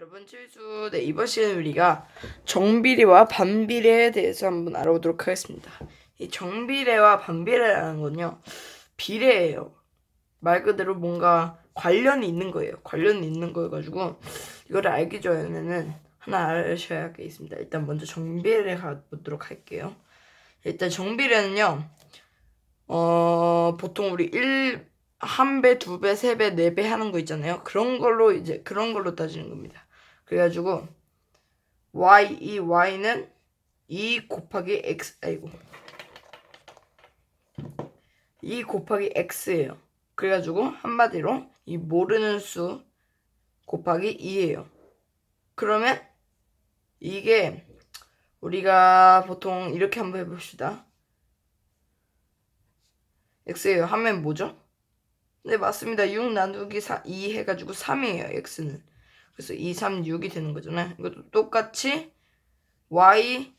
여러분 칠수 네 이번 시간에 우리가 정비례와 반비례에 대해서 한번 알아보도록 하겠습니다. 이 정비례와 반비례라는 건요 비례예요. 말 그대로 뭔가 관련이 있는 거예요. 관련이 있는 거여 가지고 이거를 알기 전에는 하나 알으셔야 할 게 있습니다. 일단 먼저 정비례 가보도록 할게요. 일단 정비례는요 어 보통 우리 1 한 배, 두 배, 세 배, 네 배 하는 거 있잖아요. 그런 걸로 이제 그런 걸로 따지는 겁니다. 그래가지고 y 이 y는 2 곱하기 x 아이고 2 곱하기 x예요. 그래가지고 한마디로 이 모르는 수 곱하기 2예요. 그러면 이게 우리가 보통 이렇게 한번 해봅시다. x예요. 하면 뭐죠? 네, 맞습니다. 6 나누기 4, 2 해가지고 3이에요, x는. 그래서 2, 3, 6이 되는 거잖아요. 이것도 똑같이 y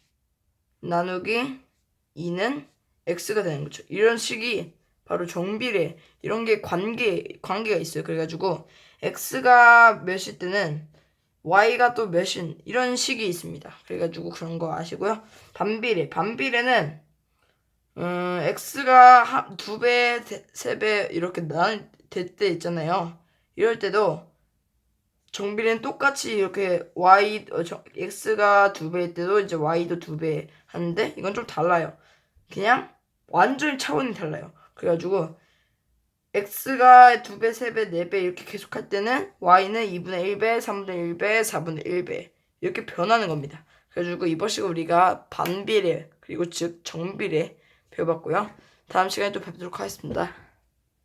나누기 2는 x가 되는 거죠. 이런 식이 바로 정비례, 이런 게 관계, 관계가 있어요. 그래가지고 x가 몇일 때는 y가 또 몇인, 이런 식이 있습니다. 그래가지고 그런 거 아시고요. 반비례, 반비례는 음, x가 두 배, 세 배 이렇게 나될때 있잖아요. 이럴 때도 정비례는 똑같이 이렇게 y 어, 저, x가 두 배일 때도 이제 y도 두 배 하는데 이건 좀 달라요. 그냥 완전히 차원이 달라요. 그래가지고 x가 두 배, 세 배, 네 배 이렇게 계속 할 때는 y는 2분의 1배, 3분의 1배, 4분의 1배 이렇게 변하는 겁니다. 그래가지고 이번 시간 우리가 반비례 그리고 즉 정비례 배워봤고요. 다음 시간에 또 뵙도록 하겠습니다.